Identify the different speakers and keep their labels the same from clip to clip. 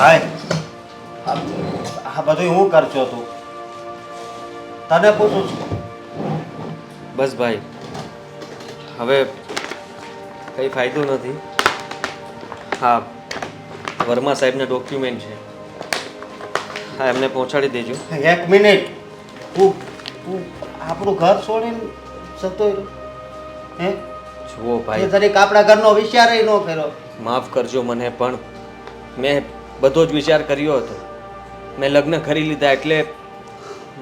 Speaker 1: ભાઈ આ બધું હું કરજો તું? તને પૂછું છું.
Speaker 2: બસ ભાઈ હવે કંઈ ફાયદો નથી. હા વર્મા સાહેબના ડોક્યુમેન્ટ છે. હા એમને પહોંચાડી દેજો.
Speaker 1: એક મિનિટ. તું તું આપણું ઘર છોડીને જતો હે?
Speaker 2: જુઓ ભાઈ.
Speaker 1: તરીકે આપણા ઘરનો વિચાર ન કર્યો.
Speaker 2: માફ કરજો મને પણ મેં બધો જ વિચાર કર્યો હતો. મેં લગ્ન કરી લીધા એટલે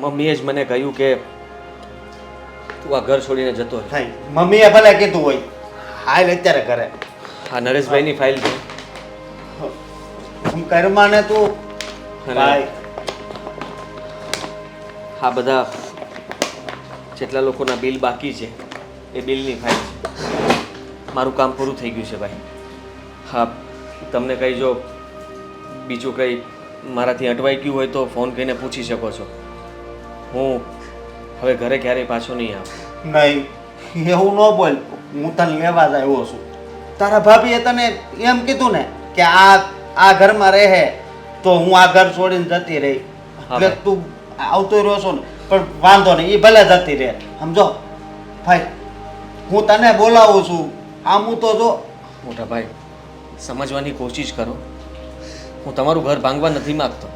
Speaker 2: મમ્મીએ જ મને કહ્યું કે તું આ ઘર છોડીને જતો રહે.
Speaker 1: મમ્મીએ ભલે કીધું હોય. હાલ અત્યારે ઘરે.
Speaker 2: આ નરેશભાઈની ફાઇલ છે.
Speaker 1: હું કર્માને તું. ભાઈ
Speaker 2: આ બધા જેટલા લોકોના બિલ બાકી છે એ બિલની ફાઇલ છે. મારું કામ પૂરું થઈ ગયું છે ભાઈ. હા તમને કહી જો બીજું કંઈ મારાથી અટવાઈ ગયું હોય તો ફોન કરીને પૂછી શકો છો. હું હવે ઘરે ક્યારેય પાછો નહીં આવું.
Speaker 1: નહીં એવું ન બોલ. હું તને લેવા જ આવ્યો છું. તારા ભાભીએ તને એમ કીધું ને કે આ આ ઘરમાં રહે તો હું આ ઘર છોડીને જતી રહી. એટલે તું આવતો રહ્યો છો ને પણ વાંધો નહીં એ ભલે જતી રહે. સમજો? ભાઈ હું તને બોલાવું છું. આમ હું તો જો.
Speaker 2: મોટા ભાઈ સમજવાની કોશિશ કરો. હું તમારું ઘર ભાંગવા નથી માગતો.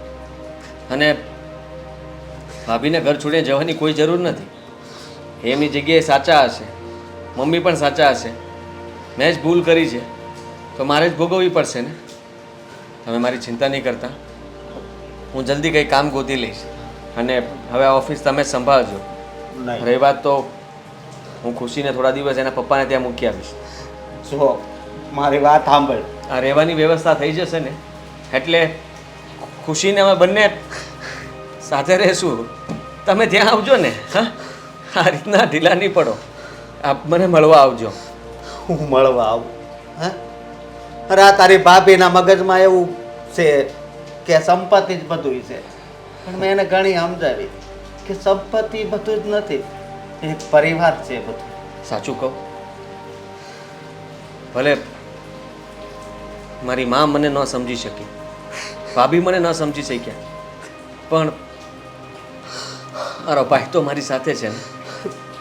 Speaker 2: અને ભાભીને ઘર છોડીને જવાની કોઈ જરૂર નથી. એમની જગ્યાએ સાચા હશે મમ્મી પણ સાચા હશે. મેં જ ભૂલ કરી છે તો મારે જ ભોગવવી પડશે ને? તમે મારી ચિંતા નહીં કરતા. હું જલ્દી કંઈ કામ ગોતી લઈશ. અને હવે આ ઓફિસ તમે સંભાળજો. રહી વાત તો હું ખુશીને થોડા દિવસ એના પપ્પાને ત્યાં મૂકી આવીશ.
Speaker 1: જો મારી વાત સાંભળ.
Speaker 2: આ રહેવાની વ્યવસ્થા થઈ જશે ને? એટલે ખુશીને અમે બંને સાથે રહેશું. તમે ત્યાં આવજો ને હા? આ રીતના ઢીલા નહીં પડો. આપ મને મળવા આવજો.
Speaker 1: હું મળવા આવું હા? અરે આ તારી ભાભીના મગજમાં એવું છે કે સંપત્તિ જ બધું છે. પણ મેં એને ઘણી સમજાવી કે સંપત્તિ બધું જ નથી એ પરિવાર છે બધું.
Speaker 2: સાચું કહું? ભલે મારી મા મને ન સમજી શકી. ભાભી મને ન સમજી શક્યા. પણ મારો ભાઈ તો મારી સાથે છે ને.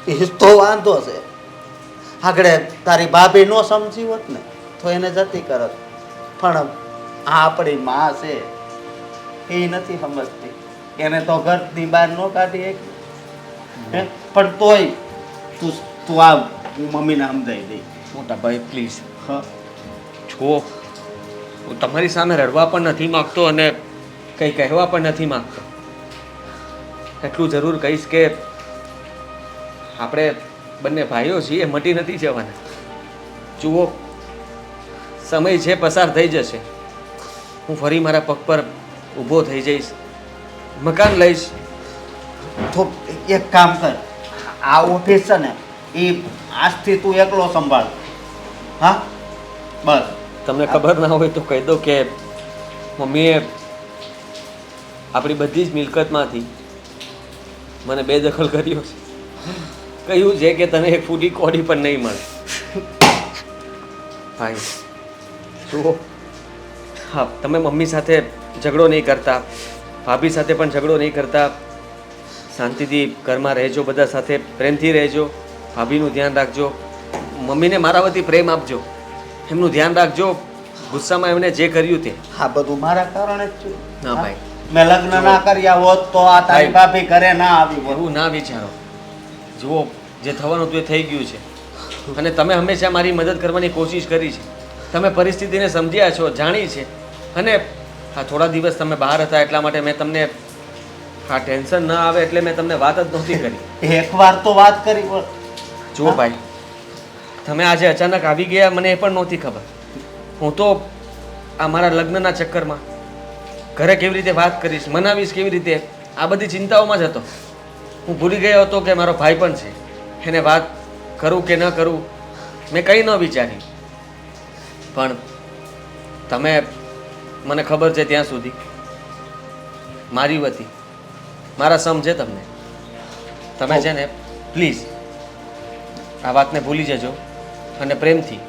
Speaker 1: એ તો વાંધો છે. આગળ તારી ભાભી ન સમજી હોત ને તો એને જતી કરત. પણ આ આપણી માં છે એ નથી સમજતી. એને તો ઘરની બહાર ન કાઢી એક પણ તોય તું તું આ હું મમ્મીને સમજાવી દઈ
Speaker 2: મોટા ભાઈ પ્લીઝ
Speaker 1: હા.
Speaker 2: જુઓ. હું તમારી સામે રડવા પણ નથી માગતો અને કંઈ કહેવા પણ નથી માગતો. એટલું જરૂર કહીશ કે આપણે બંને ભાઈઓ છીએ, મટી નથી જવાના. જુઓ, સમય છે, પસાર થઈ જશે. હું ફરી મારા પગ પર ઊભો થઈ જઈશ. મકાન લઈશ.
Speaker 1: તો એક કામ કર. આ ઓફિસ છે ને એ આજથી તું એકલો સંભાળ. હા? બસ.
Speaker 2: તમને ખબર ના હોય તો કહી દો કે મમ્મીએ આપણી બધી જ મિલકતમાંથી મને બેદખલ કર્યો છે. કહ્યું છે કે તને એક ફૂટી કોડી પણ નહીં મળે. ભાઈ, જુઓ. હા, તમે મમ્મી સાથે ઝઘડો નહીં કરતા, ભાભી સાથે પણ ઝઘડો નહીં કરતા. શાંતિથી ઘરમાં રહેજો, બધા સાથે પ્રેમથી રહેજો. ભાભીનું ધ્યાન રાખજો. મમ્મીને મારા વતી પ્રેમ આપજો. એમનું ધ્યાન રાખજો. ગુસ્સામાં એમણે જે કર્યું તે.
Speaker 1: હા બધું મારા કારણે જ છે
Speaker 2: ના ભાઈ.
Speaker 1: મેં લગ્ન ના કર્યા હોત તો આ તારી. ભાભી ઘરે ના આવી હોત.
Speaker 2: એવું ના વિચારો. જુઓ જે થવાનું હતું એ થઈ ગયું છે. અને તમે હંમેશા મારી મદદ કરવાની કોશિશ કરી છે. તમે પરિસ્થિતિને સમજ્યા છો જાણી છે. અને આ થોડા દિવસ તમે બહાર હતા એટલા માટે મેં તમને આ ટેન્શન ન આવે એટલે મેં તમને વાત જ નહોતી કરી.
Speaker 1: એક વાર તો વાત કરી
Speaker 2: જુઓ ભાઈ. તમે આજે અચાનક આવી ગયા મને એ પણ નહોતી ખબર. હું તો આ મારા લગ્નના ચક્કરમાં ઘરે કેવી રીતે વાત કરીશ મનાવીશ કેવી રીતે આ બધી ચિંતાઓમાં જ હતો. હું ભૂલી ગયો હતો કે મારો ભાઈ પણ છે. એને વાત કરું કે ન કરું મેં કંઈ ન વિચાર્યું. પણ તમે મને ખબર છે ત્યાં સુધી. મારી વતી. મારા સમજે તમને. તમે છે ને પ્લીઝ આ વાતને ભૂલી જજો. અને પ્રેમથી.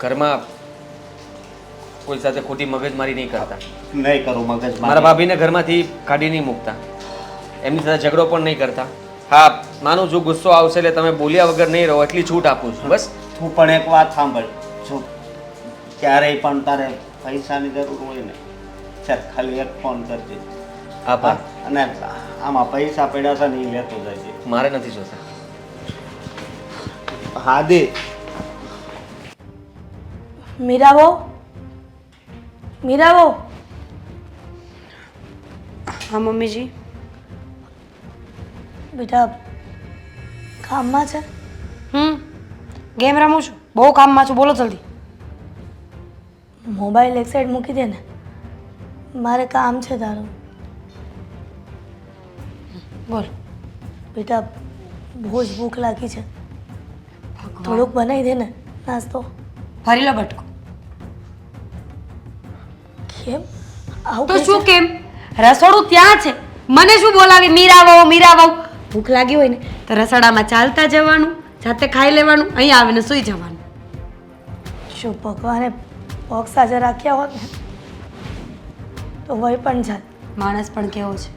Speaker 2: ઘરમાં કોઈ સાથે ખોટી મગજમારી નહીં કરતા.
Speaker 1: નહીં કરું મગજ
Speaker 2: મારા. ભાભીને ઘરમાંથી કાઢી નહીં મૂકતા. એમની સાથે ઝઘડો પણ નહીં કરતા. હા માનું છું ગુસ્સો આવશે એટલે તમે બોલ્યા વગર નહીં રહો એટલી છૂટ આપું છું. બસ.
Speaker 1: તું પણ એક વાત સાંભળ. જો ક્યારેય પણ તારે પૈસાની જરૂર હોય ને ચાલ ખાલી એક ફોન કરજે.
Speaker 2: આભાર.
Speaker 1: અને આમાં પૈસા પડ્યા હતા ને એ લેતો જાય
Speaker 2: મારે નથી જોતા.
Speaker 1: હા દે
Speaker 3: મીરાવો? મીરાવો?
Speaker 4: હા મમ્મીજી.
Speaker 3: બેટા કામમાં છે?
Speaker 4: હમ ગેમ રમું છું. બહુ કામમાં છું. બોલો જલ્દી.
Speaker 3: મોબાઈલ એક સાઈડ મૂકી દે ને. મારે કામ છે તારું.
Speaker 4: બોલ.
Speaker 3: બેટા બહુ જ ભૂખ લાગી છે. થોડુંક બનાવી દે ને નાસ્તો.
Speaker 4: ભરી લો બટકો.
Speaker 3: કેમ? આવું
Speaker 4: તો શું કેમ? રસોડું ત્યાં છે. મને શું બોલાવી? મીરા વહુ મીરા વહુ ભૂખ લાગી હોય ને તો રસોડામાં ચાલતા જવાનું જાતે ખાઈ લેવાનું અહીં આવીને સૂઈ જવાનું.
Speaker 3: શું ભગવાને પગ સાજા રાખ્યા હોત ને તો વય પણ જાત
Speaker 4: માણસ પણ કેવો છે.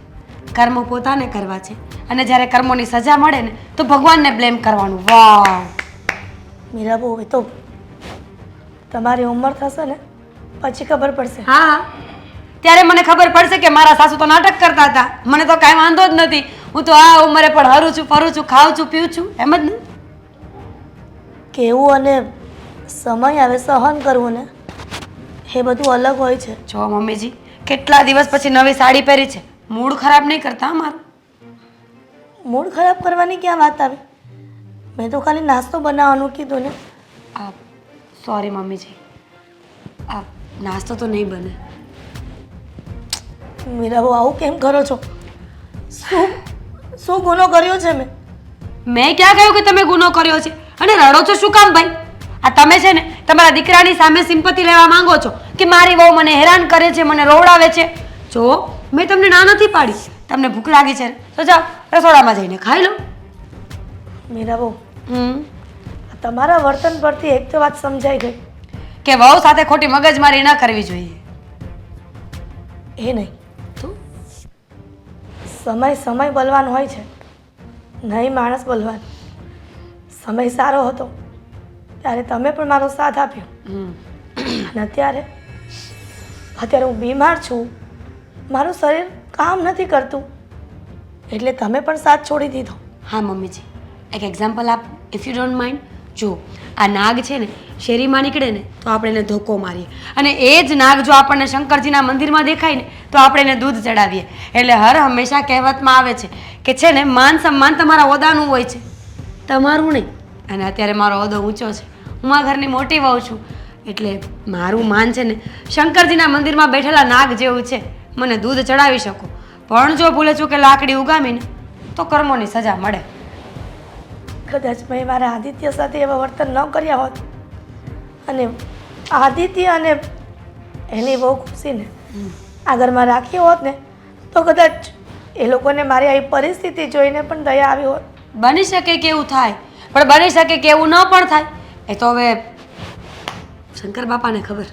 Speaker 4: કર્મો પોતાને કરવા છે. અને જ્યારે કર્મોની સજા મળે ને તો ભગવાનને બ્લેમ કરવાનું. વાહ!
Speaker 3: મીરા બહુ એ તો તમારી ઉંમર થશે ને પછી ખબર પડશે.
Speaker 4: હા. ત્યારે મને ખબર પડશે કે મારા સાસુ તો નાટક કરતા હતા. મને તો કાંઈ વાંધો જ નથી. હું તો આ ઉંમરે પણ હરું છું ફરું છું ખાઉં છું પીઉં છું. એમ જ ને?
Speaker 3: કેવું અને સમય આવે સહન કરવું ને એ બધું અલગ હોય છે.
Speaker 4: જો મમ્મીજી કેટલા દિવસ પછી નવી સાડી પહેરી છે? મૂડ ખરાબ નહીં કરતા મારું?
Speaker 3: મૂડ ખરાબ કરવાની ક્યાં વાત આવી? મેં તો ખાલી નાસ્તો બનાવવાનું કીધું ને.
Speaker 4: આ સોરી મમ્મીજી. આ નાસ્તો તો નહીં બને.
Speaker 3: મીરાબુ આવું કેમ કરો છો? શું શું ગુનો કર્યો છે મેં?
Speaker 4: મેં ક્યાં કહ્યું કે તમે ગુનો કર્યો છે? અને રડો છો શું કામ ભાઈ? આ તમે છે ને તમારા દીકરાની સામે સિમ્પતિ લેવા માંગો છો કે મારી વહુ મને હેરાન કરે છે મને રોવડાવે છે? જો મેં તમને ના નથી પાડી. તમને ભૂખ લાગી છે તો જાઓ રસોડામાં જઈને ખાઈ લો.
Speaker 3: મીરાબુ તમારા વર્તન પરથી એક તો વાત સમજાઈ ગઈ.
Speaker 4: કે વહુ સાથે ખોટી મગજમારી ન કરવી જોઈએ.
Speaker 3: એ નહીં.
Speaker 4: તું
Speaker 3: સમય સમય બલવાન હોય છે. નહીં માણસ બલવાન. સમય સારો હતો. ત્યારે તમે પણ મારો સાથ આપ્યો. અને અત્યારે અત્યારે હું બીમાર છું. મારું શરીર કામ નથી કરતું. એટલે તમે પણ સાથ છોડી દીધો.
Speaker 4: હા મમ્મીજી. એક એક્ઝામ્પલ આપ ઇફ યુ ડોન્ટ માઇન્ડ જો, આ નાગ છે ને, શેરીમાં નીકળે ને, તો આપણે એને ધોકો મારીએ. અને એ જ નાગ જો આપણને શંકરજીના મંદિરમાં દેખાય ને, તો આપણે એને દૂધ ચડાવીએ. એટલે હર હંમેશા કહેવતમાં આવે છે કે છે ને, માન સન્માન તમારા ઓદાનું હોય છે. તમારું નહીં. અને અત્યારે મારો ઓદો ઊંચો છે. હું આ ઘરની મોટી વહુ છું. એટલે મારું માન છે ને, શંકરજીના મંદિરમાં બેઠેલા નાગ જેવું છે. મને દૂધ ચડાવી શકો. પણ જો ભૂલે ચૂકે લાકડી ઉગામીને, તો કર્મોની સજા મળે.
Speaker 3: કદાચ મેં મારા આદિત્ય સાથે એવા વર્તન ન કર્યા હોત. અને આદિત્ય અને એની બહુ ખુશીને આગળમાં રાખી હોત ને તો કદાચ એ લોકોને મારી આવી પરિસ્થિતિ જોઈને પણ દયા આવી હોત.
Speaker 4: બની શકે કે એવું થાય પણ બની શકે કે એવું ન પણ થાય એ તો હવે શંકર બાપાને ખબર.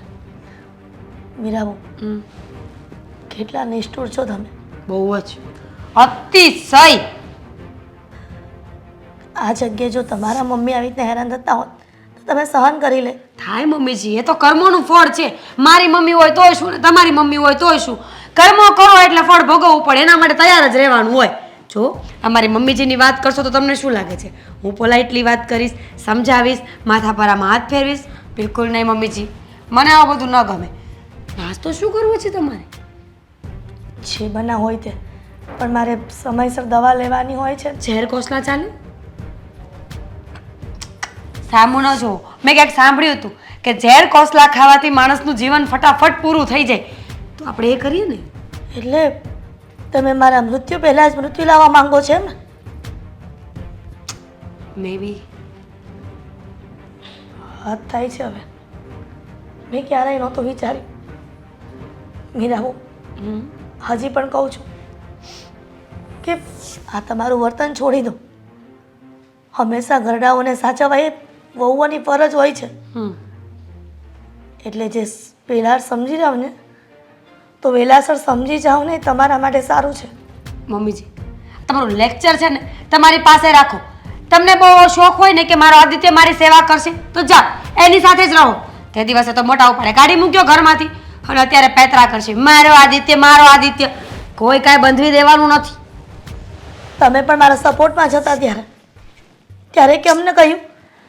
Speaker 3: મીરાબુ કેટલા નિષ્ઠુર છો તમે.
Speaker 4: બહુ જ. અતિશય.
Speaker 3: આ જગ્યાએ જો તમારા મમ્મી આવી રીતે હેરાન થતા હોત તો તમે સહન કરી લે.
Speaker 4: થાય મમ્મીજી એ તો કર્મોનું ફળ છે. મારી મમ્મી હોય તોય શું ને તમારી મમ્મી હોય તોય શું? કર્મો કરો એટલે ફળ ભોગવવું પડે એના માટે તૈયાર જ રહેવાનું હોય. જો અમારી મમ્મીજીની વાત કરશો તો તમને શું લાગે છે? હું પોલાઇટલી વાત કરીશ સમજાવીશ માથા પર આમાં હાથ ફેરવીશ. બિલકુલ નહીં મમ્મીજી મને આવું બધું ન ગમે. નાસ્તો શું કરવો છે તમારે?
Speaker 3: જે બના હોય તે પણ મારે સમયસર દવા લેવાની હોય છે.
Speaker 4: ઝેર કોસલા ચાલે? સામું ન જુઓ. મેં ક્યાંક સાંભળ્યું હતું કે ઝેર કોસલા ખાવાથી માણસનું જીવન ફટાફટ પૂરું થઈ જાય. તો આપણે એ કરીએ ને?
Speaker 3: એટલે તમે મારા મૃત્યુ પહેલાં જ મૃત્યુ લાવવા માંગો છો એમ
Speaker 4: મે બી
Speaker 3: હદ થાય છે હવે. મેં ક્યારેય નહોતો વિચાર્યું. મીરા હું હજી પણ કહું છું કે આ તમારું વર્તન છોડી દો. હંમેશા ઘરડાઓને સાચવવા એ વહુઓની ફરજ હોય છે. એટલે જે સ- સમજી જાવ ને તો વહેલાસર સમજી જાઓ ને તમારા માટે સારું છે.
Speaker 4: મમ્મીજી તમારું લેક્ચર છે ને તમારી પાસે રાખો. તમને બહુ શોખ હોય ને કે મારો આદિત્ય મારી સેવા કરશે તો જા એની સાથે જ રહો. તે દિવસે તો મોટા ઉપાડે ગાડી મૂક્યો ઘરમાંથી અને અત્યારે પેતરા કરશે. મારો આદિત્ય મારો આદિત્ય. કોઈ કાંઈ બંધવી દેવાનું નથી.
Speaker 3: તમે પણ મારા સપોર્ટમાં જ હતા ત્યારે. ત્યારે કે અમને કહ્યું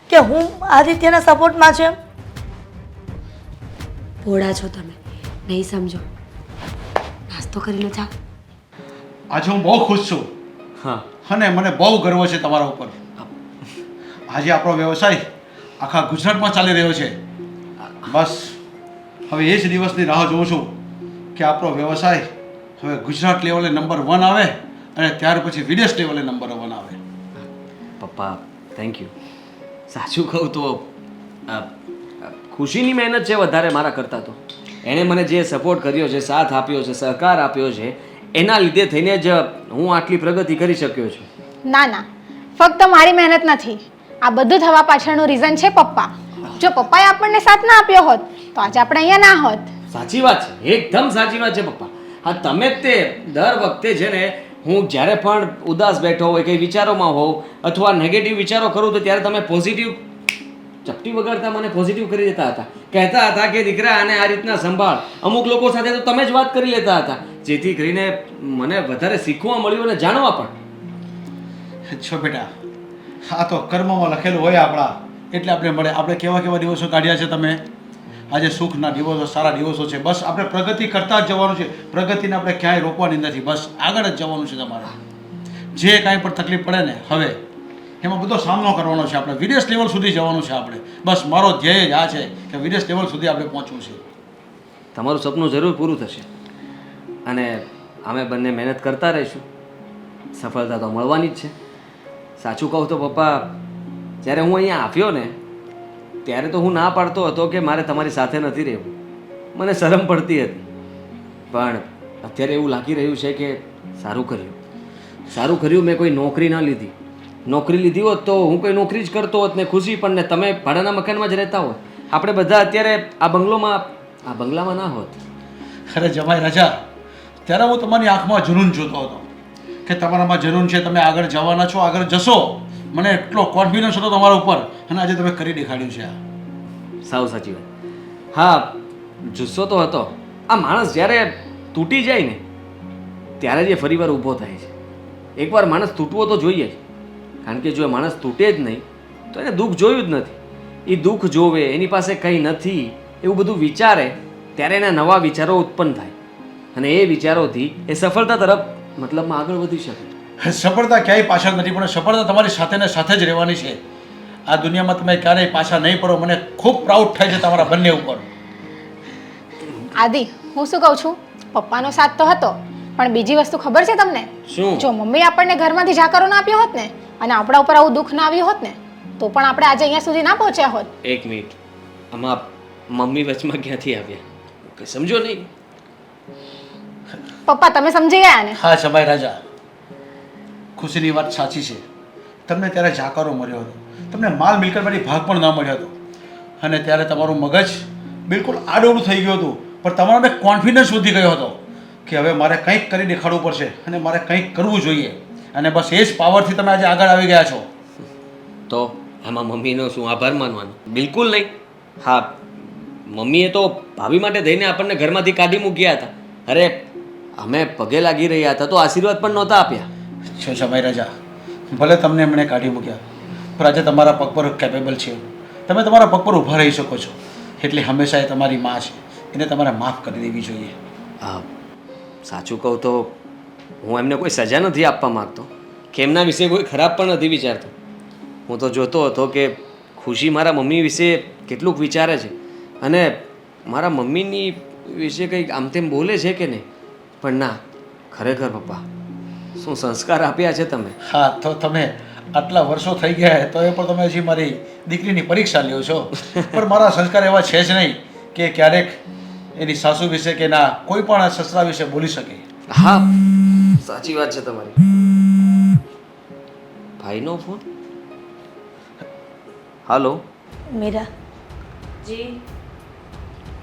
Speaker 3: કે હું આદિત્યના સપોર્ટમાં છે
Speaker 4: ભોળા છો તમે. નહીં સમજો. નાસ્તો કરી લો જાઓ.
Speaker 5: આજે હું બહુ ખુશ છું.
Speaker 2: હા.
Speaker 5: અને મને બહુ ગર્વ છે તમારા ઉપર. આજે આપણો વ્યવસાય આખા ગુજરાતમાં ચાલી રહ્યો છે. બસ હવે એ જ દિવસની રાહ જોઉં છું કે આપણો વ્યવસાય હવે ગુજરાત લેવલે નંબર વન આવે અને ત્યાર પછી વિદેશ લેવલે નંબર વન આવે.
Speaker 2: પપ્પા થેન્ક યુ સાચું કહું તો ખુશીની મહેનત છે વધારે મારા કરતાં તો. એણે મને જે સપોર્ટ કર્યો છે સાથ આપ્યો છે સહકાર આપ્યો છે એના લીધે થઈને જ હું આટલી પ્રગતિ કરી શક્યો છું.
Speaker 6: ના ના. ફક્ત મારી મહેનત નથી. આ બધું થવા પાછળનું રીઝન છે પપ્પા. જો પપ્પાએ આપણને સાથ ના આપ્યો હોત તો આજે આપણે અહીંયા ના હોત.
Speaker 2: સાચી વાત છે. એકદમ સાચી વાત છે પપ્પા. હા તમે તે દર વખતે છે ને હું જ્યારે પણ ઉદાસ બેઠો હોય, કંઈ વિચારોમાં હોઉં અથવા નેગેટિવ વિચારો કરું તો ત્યારે તમે પોઝિટિવ ચપટી વગાડતા મને પોઝિટિવ કરી દેતા હતા. કહેતા હતા કે, દીકરા, આને આ રીતના સંભાળ. અમુક લોકો સાથે તો તમે જ વાત કરી લેતા હતા. જેથી કરીને મને વધારે શીખવા મળ્યું અને જાણવા પણ.
Speaker 5: છો બેટા, આ તો કર્મમાં લખેલું હોય આપણા. એટલે આપણે મળે. આપણે કેવા કેવા દિવસો કાઢ્યા છે તમે? આજે સુખના દિવસો, સારા દિવસો છે. બસ આપણે પ્રગતિ કરતા જ જવાનું છે. પ્રગતિને આપણે ક્યાંય રોકવાની નથી. બસ આગળ જ જવાનું છે તમારે. જે કાંઈ પણ તકલીફ પડે ને, હવે એમાં બધો સામનો કરવાનો છે આપણે. વિદેશ લેવલ સુધી જવાનું છે આપણે. બસ મારો ધ્યેય જ આ છે કે વિદેશ લેવલ સુધી આપણે પહોંચવું છે.
Speaker 2: તમારું સપનું જરૂર પૂરું થશે. અને અમે બંને મહેનત કરતા રહીશું. સફળતા તો મળવાની જ છે. સાચું કહું તો પપ્પા, જ્યારે હું અહીંયા આવ્યો ને ત્યારે તો હું ના પાડતો હતો કે મારે તમારી સાથે નથી રહેવું. મને શરમ પડતી હતી. પણ અત્યારે એવું લાગી રહ્યું છે કે સારું કર્યું. સારું કર્યું મેં કોઈ નોકરી ના લીધી. નોકરી લીધી હોત તો હું કોઈ નોકરી જ કરતો હોત ને ખુશી, પણ ને તમે ભાડાના મકાનમાં જ રહેતા હોત. આપણે બધા અત્યારે આ બંગલોમાં, આ બંગલામાં ના હોત.
Speaker 5: અરે જમાઈ રાજા, ત્યારે હું તમારી આંખમાં જનૂન જોતો હતો કે તમારામાં જનૂન છે, તમે આગળ જવાના છો, આગળ જશો. મને એટલો કોન્ફિડન્સ હતો તમારા ઉપર. અને આજે તમે કરી દેખાડ્યું છે આ.
Speaker 2: સાવ સાચી વાત. હા, જુસ્સો તો હતો. આ માણસ જ્યારે તૂટી જાય ને, ત્યારે જ એ ફરીવાર ઊભો થાય છે. એકવાર માણસ તૂટવો તો જોઈએ જ. કારણ કે જો એ માણસ તૂટે જ નહીં, તો એને દુઃખ જોયું જ નથી. એ દુઃખ જોવે, એની પાસે કંઈ નથી, એવું બધું વિચારે, ત્યારે એના નવા વિચારો ઉત્પન્ન થાય. અને એ વિચારોથી એ સફળતા તરફ મતલબમાં આગળ વધી શકે.
Speaker 5: સફળતા ક્યાંય પાછળ નથી પણ સફળતા તમારી સાથે ને સાથે જ રહેવાની છે. આ દુનિયામાં તમે ક્યારેય પાછા નહીં પડો મને ખૂબ પ્રાઉડ થાય છે તમારા બંને ઉપર.
Speaker 6: આદિ હું શું કહું છું? પપ્પાનો સાથ તો હતો પણ બીજી વસ્તુ ખબર છે તમને?
Speaker 2: શું?
Speaker 6: જો મમ્મી આપણને ઘરમાંથી જાકરો ના આપ્યો હોત ને અને આપણા ઉપર આવું દુઃખ ના આવ્યું હોત ને તો પણ આપણે આજે અહીંયા સુધી ના પહોંચ્યા હોત.
Speaker 2: એક મિનિટ. આમાં મમ્મી વચમાં ક્યાંથી આવ્યા? કે સમજો નહીં?
Speaker 6: પપ્પા તમે સમજી ગયા ને?
Speaker 5: હા સમય રાજા. ખુશીની વાત સાચી છે. તમને ત્યારે જાકારો મળ્યો હતો. તમને માલ મિલકતમાંથી ભાગ પણ ન મળ્યો હતો. અને ત્યારે તમારું મગજ બિલકુલ આડોડું થઈ ગયું હતું. પણ તમારો એક કોન્ફિડન્સ વધી ગયો હતો કે હવે મારે કંઈક કરી દેખાડવું પડશે અને મારે કંઈક કરવું જોઈએ. અને બસ એ જ પાવરથી તમે આજે આગળ આવી ગયા છો.
Speaker 2: તો આમાં મમ્મીનો શું આભાર માનવાનો? બિલકુલ નહીં. હા, મમ્મીએ તો ભાભી માટે થઈને આપણને ઘરમાંથી કાઢી મૂક્યા હતા. અરે, અમે પગે લાગી રહ્યા હતા તો આશીર્વાદ પણ નહોતા આપ્યા.
Speaker 5: છો જમાઈ રાજા. ભલે તમને એમણે કાઢી મૂક્યા, પણ આજે તમારા પગ પર કેપેબલ છે. તમે તમારા પગ પર ઊભા રહી શકો છો. એટલે હંમેશા એ તમારી માં છે. એને તમારે માફ કરી દેવી જોઈએ.
Speaker 2: હા સાચું કહું તો હું એમને કોઈ સજા નથી આપવા માગતો. કે એમના વિશે કોઈ ખરાબ પણ નથી વિચારતો. હું તો જોતો હતો કે ખુશી મારા મમ્મી વિશે કેટલુંક વિચારે છે. અને મારા મમ્મીની વિશે કંઈક આમ તેમ બોલે છે કે નહીં? પણ ના, ખરેખર પપ્પા શું સંસ્કાર આપ્યા છે તમે?
Speaker 5: હા તો તમે આટલા વર્ષો થઈ ગયા તો એ પણ તમે હજી મારી દીકરીની પરીક્ષા લ્યો છો. પણ મારા સંસ્કાર એવા છે જ નહીં કે ક્યારેક એની સાસુ વિશે કે ના કોઈ પણ સસરા વિશે બોલી શકે.
Speaker 2: હા સાચી વાત છે તમારી. ભાઈનો ફોન? હાલો.
Speaker 3: મીરા.
Speaker 4: જી.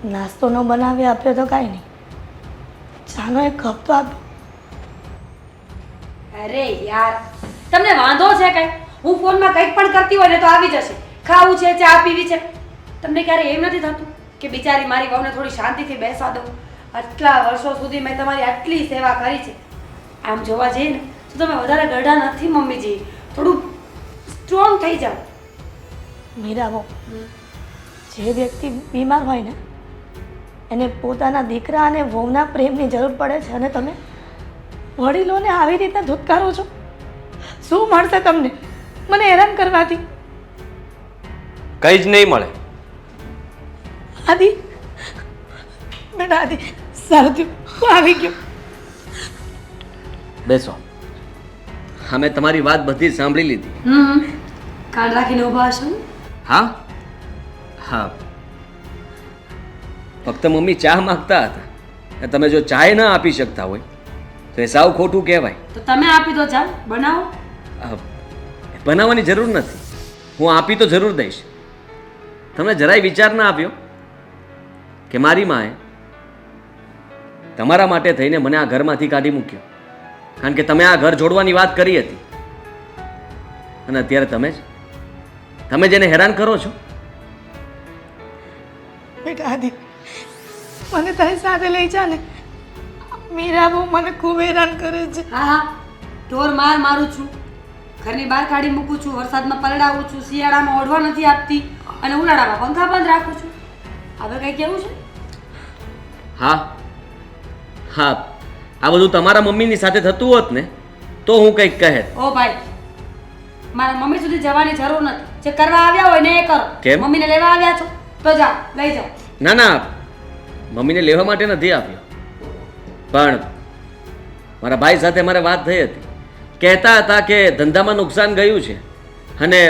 Speaker 3: નાસ્તો ન બનાવી આપ્યો તો કાંઈ નહીં. ચાનો એક કપ તો આપ્યો.
Speaker 4: અરે યાર તમને વાંધો છે કઈ? હું ફોનમાં કંઈક પણ કરતી હોય ને તો આવી જશે. ખાવું છે ચા પીવી છે. તમને ક્યારે એમ નથી થતું કે બિચારી મારી વહુને થોડી શાંતિથી બેસવા દઉં? આટલા વર્ષો સુધી મેં તમારી આટલી સેવા કરી છે. આમ જોવા જઈએ ને તો તમે વધારે ગઢા નથી મમ્મીજી. થોડું સ્ટ્રોંગ થઈ જાઓ.
Speaker 3: મીરાબો જે વ્યક્તિ બીમાર હોય ને એને પોતાના દીકરા અને વહુના પ્રેમની જરૂર પડે છે અને તમે? વડીલોને આવી રીતે ધુતકારો છો? શું મળશે તમને? મને હેરાન કરવાથી.
Speaker 2: કંઈ જ નહીં મળે.
Speaker 3: આદિ. બેટા આદિ સારું થયું. હું આવી ગયો.
Speaker 2: બેસો. હા મેં તમારી વાત બધી જ સાંભળી લીધી.
Speaker 4: હમ. કાન રાખીને ઊભા હશો
Speaker 2: હા? હા. ફક્ત મમ્મી ચા માગતા હતા. તમે જો ચાય ન આપી શકતા હોય તો એ સાવ ખોટું કહેવાય.
Speaker 4: તો તમે આપી દો ચા બનાવો.
Speaker 2: અ, બનાવવાની જરૂર નથી. હું આપી તો જરૂર દઈશ. તમને જરાય વિચાર ના આપ્યો કે મારી માએ તમારા માટે થઈને મને આ ઘરમાંથી કાઢી મૂક્યો. કારણ કે તમે આ ઘર જોડવાની વાત કરી હતી. અને અત્યારે તમે જ તમે જેને હેરાન કરો છો?
Speaker 3: બેટા આદિ મને તારી સાથે લઈ જા ને. મીરા બહુ મને ખૂબ હેરાન કરે છે.
Speaker 4: હા હા. ઢોર માર મારું છું. ઘરની બહાર કાઢી મૂકું છું. વરસાદમાં પલડાવું છું. શિયાળામાં ઓઢવા નથી આપતી અને ઉનાળામાં પંખા બંધ રાખું છું. હવે કંઈ કેવું છે?
Speaker 2: હા. હા. આ બધું તમારા મમ્મીની સાથે થતું હોત ને તો હું કંઈક કહે.
Speaker 4: ઓ ભાઈ મારા મમ્મી સુધી જવાની જરૂર નથી. જે કરવા આવ્યા હોય ને એ કરો.
Speaker 2: કેમ?
Speaker 4: મમ્મીને લેવા આવ્યા છો? તો જા લઈ જાઓ.
Speaker 2: ના ના. મમ્મીને લેવા માટે નથી આપ્યો પણ મારા ભાઈ સાથે મારે વાત થઈ હતી. કહેતા હતા કે ધંધામાં નુકસાન ગયું છે અને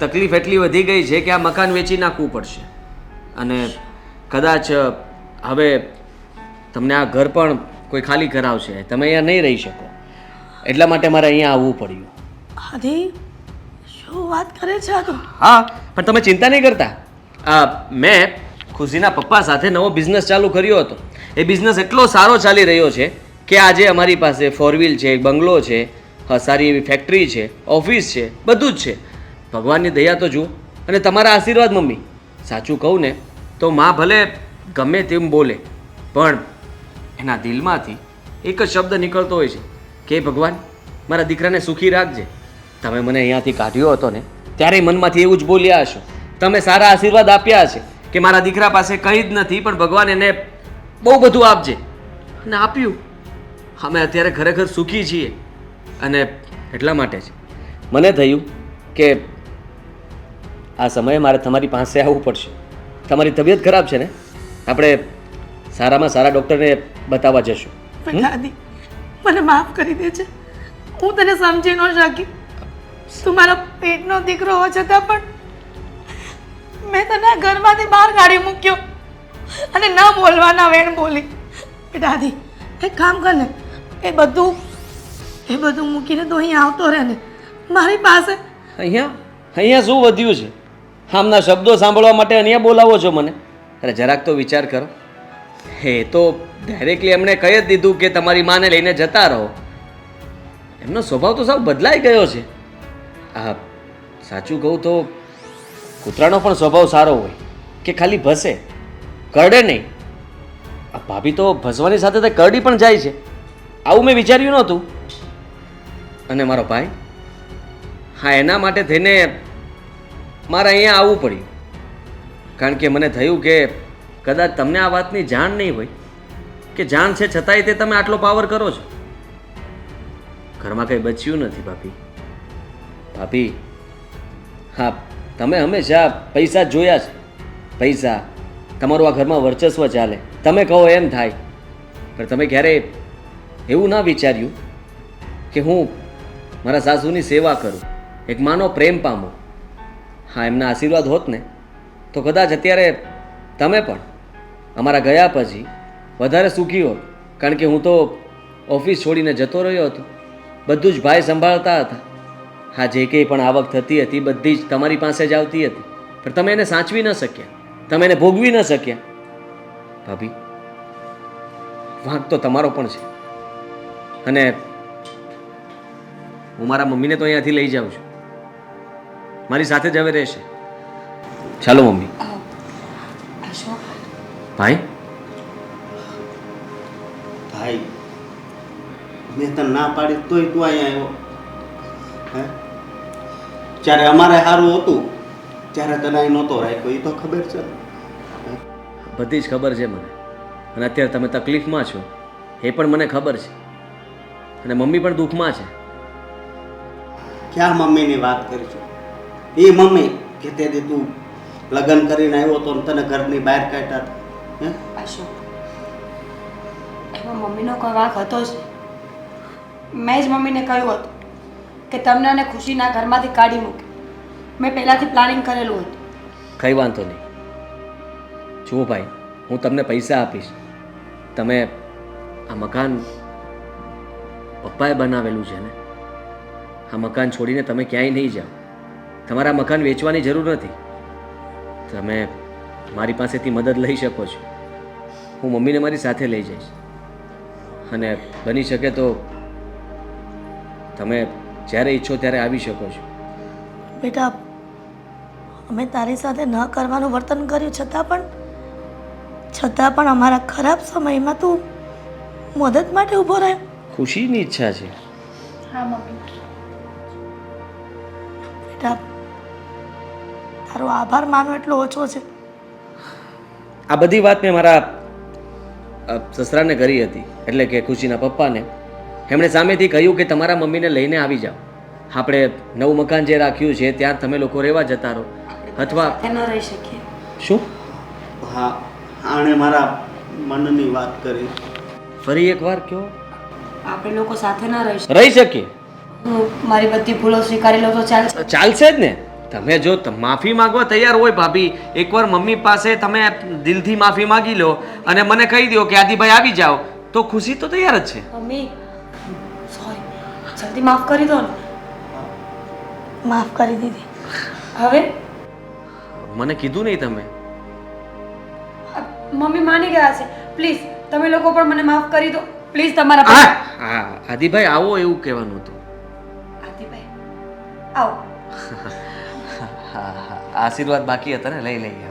Speaker 2: તકલીફ એટલી વધી ગઈ છે કે આ મકાન વેચી નાખવું પડશે. અને કદાચ હવે તમને આ ઘર પણ કોઈ ખાલી કરાવશે. તમે અહીંયા નહીં રહી શકો. એટલા માટે મારે અહીંયા આવવું પડ્યું.
Speaker 3: આદિ શું વાત કરે છે આ તું?
Speaker 2: હા પણ તમે ચિંતા નહીં કરતા. આ મેં ખુશીના પપ્પા સાથે નવો બિઝનેસ ચાલુ કર્યો હતો. એ બિઝનેસ એટલો સારો ચાલી રહ્યો છે કે આજે અમારી પાસે ફોર વ્હીલ છે, બંગલો છે સારી એવી ફેક્ટરી છે ઓફિસ છે, બધું જ છે. ભગવાનની દયા તો જુઓ. અને તમારા આશીર્વાદ, મમ્મી. સાચું કહું ને, તો માં ભલે ગમે તેમ બોલે, પણ એના દિલમાંથી એક જ શબ્દ નીકળતો હોય છે કે ભગવાન, મારા દીકરાને સુખી રાખજે. તમે મને અહીંયાથી કાઢ્યો હતો ને, ત્યારે મનમાંથી એવું જ બોલ્યા હશો. તમે સારા આશીર્વાદ આપ્યા હશે કે મારા દીકરા પાસે કંઈ જ નથી, પણ ભગવાન એને બહુ બધું આપજે. અને આપ્યું. અમે અત્યારે ખરેખર સુખી છીએ. અને એટલા માટે જ. મને થયું કે આ સમયે મારે તમારી પાસે આવવું પડશે. તમારી તબિયત ખરાબ છે ને? આપણે સારામાં સારા ડૉક્ટરને બતાવવા જશું.
Speaker 3: દાદી મને માફ કરી દે છે હું તને સમજી ન શકી. તું મારા પેટનો દીકરો હોવા છતાં પણ મેં તને ઘરમાંથી બહાર કાઢી મૂક્યો. અને ન બોલવાના વેણ બોલી. કે દાદી, એક કામ કર ને, એ બધું એ બધું મૂકીને તો અહીં આવતો રહે ને. મારી પાસે
Speaker 2: અહીંયા? અહીંયા શું વધ્યું છે? આમના શબ્દો સાંભળવા માટે અહીંયા બોલાવો છો મને. અરે જરાક તો વિચાર કરો. હે તો ડાયરેક્ટલી એમણે કહી જ દીધું કે તમારી માને લઈને જતા રહો. એમનો સ્વભાવ તો સાવ બદલાઈ ગયો છે. આ સાચું કહું તો કૂતરાનો પણ સ્વભાવ સારો હોય કે ખાલી ભસે. કરડે નહીં. આ ભાભી તો ભસવાની સાથે તે કરડી પણ જાય છે. આવું મેં વિચાર્યું નહોતું. અને મારો ભાઈ? હા, એના માટે થઈને મારે અહીંયા આવવું પડ્યું. કારણ કે મને થયું કે કદાચ તમને આ વાતની જાણ નહીં હોય, કે જાણ છે છતાંય તે તમે આટલો પાવર કરો છો. ઘરમાં કંઈ બચ્યું નથી, ભાભી. ભાભી, હા, તમે હંમેશા પૈસા જોયા છે પૈસા. તમારું આ ઘરમાં વર્ચસ્વ ચાલે. તમે કહો એમ થાય. પણ તમે ક્યારેય એવું ના વિચાર્યું કે હું મારા સાસુની સેવા કરું? એક માનો પ્રેમ પામું. હા, એમના આશીર્વાદ હોત ને, તો કદાચ અત્યારે તમે પણ અમારા ગયા પછી વધારે સુખી હોત. કારણ કે હું તો ઓફિસ છોડીને જતો રહ્યો હતો. બધું જ ભાઈ સંભાળતા હતા. હા, જે કંઈ પણ આવક થતી હતી, બધી જ તમારી પાસે જ આવતી હતી. પણ તમે એને સાચવી ન શક્યા. તમે એને ભોગવી ન શક્યા. ભાભી વાંક તો તમારો પણ છે. અને હું મારા મમ્મીને તો અહીંયાથી લઈ જાઉં છું. મારી સાથે જ હવે રહેશે. ચાલો મમ્મી. ભાઈ?
Speaker 1: ભાઈ મેં તને ના પાડી તોય તું અહીંયા આવ્યો. હે? જ્યારે અમારે સારું હતું ત્યારે તને અહીં નહોતો રાખ્યો એ તો ખબર છે.
Speaker 2: બધી જ ખબર છે મને. અને અત્યારે તમે તકલીફમાં છો એ પણ મને ખબર છે. અને મમ્મી પણ દુઃખમાં છે.
Speaker 1: ક્યાં મમ્મીની વાત કરીશું? એ મમ્મી કે તેથી તું લગ્ન કરીને આવ્યો તો ને તને ઘરની બહાર કાઢ્યા હતા હે?
Speaker 4: અશોક એમાં મમ્મીનો કોઈ વાંક હતો જ મેં જ મમ્મીને કહ્યું હતું કે તમને અને ખુશીના ઘરમાંથી કાઢી મૂકે. મેં પહેલાંથી પ્લાનિંગ કરેલું હતું.
Speaker 2: કંઈ વાંધો નહીં. જુઓ ભાઈ હું તમને પૈસા આપીશ. તમે આ મકાન પપ્પાએ બનાવેલું છે ને? આ મકાન છોડીને તમે ક્યાંય નહીં જાઓ. તમારા મકાન વેચવાની જરૂર નથી. તમે મારી પાસેથી મદદ લઈ શકો છો. હું મમ્મીને મારી સાથે લઈ જઈશ. અને બની શકે તો તમે જ્યારે ઈચ્છો ત્યારે આવી શકો છો.
Speaker 3: બેટા અમે તારી સાથે ન કરવાનું વર્તન કર્યું છતાં પણ છતાં પણ અમારા ખરાબ સમયમાં તું મદદ માટે ઊભો રહે
Speaker 2: ખુશીની ઈચ્છા છે.
Speaker 6: હા મમ્મી.
Speaker 3: બેટા તારો આભાર માનો એટલો ઓછો છે.
Speaker 2: આ બધી વાત મેં મારા સસરાને કરી હતી એટલે કે ખુશીના પપ્પાને. એમણે સામેથી કહ્યું કે તમારા મમ્મીને લઈને આવી જાઓ. આપણે નવું મકાન જે રાખ્યું છે ત્યાં તમે લોકો રહેવા જતા રહો. અથવા
Speaker 4: ન રહી શકીએ.
Speaker 2: શું?
Speaker 1: હા આણે મારા મનની વાત કરી.
Speaker 2: ફરી એકવાર કહો.
Speaker 4: આપણે લોકો સાથે ન રહી શકીએ.
Speaker 2: રહી શકીએ?
Speaker 4: હું મારી બધી ભૂલો સ્વીકારી લઉં તો ચાલશે
Speaker 2: ચાલશે જ ને? તમે જો ત- માફી માંગવા તૈયાર હોય ભાભી એકવાર મમ્મી પાસે તમે દિલથી માફી માંગી લો અને મને કહી દો કે આદિભાઈ આવી જાઓ તો ખુશી તો તૈયાર જ છે.
Speaker 4: મમ્મી સોરી જલ્દી માફ કરી દો ને.
Speaker 3: માફ કરી દીધી.
Speaker 4: હવે?
Speaker 2: મને કીધું નહીં તમે.
Speaker 4: મમ્મી માની ગયા છે. પ્લીઝ તમે લોકો પણ મને માફ કરી દો. પ્લીઝ તમારા
Speaker 2: હા હા આદિભાઈ આવો એવું કહેવાનું હતું.
Speaker 4: આદિભાઈ આવો.
Speaker 2: આશીર્વાદ બાકી હતા ને લઈ લઈએ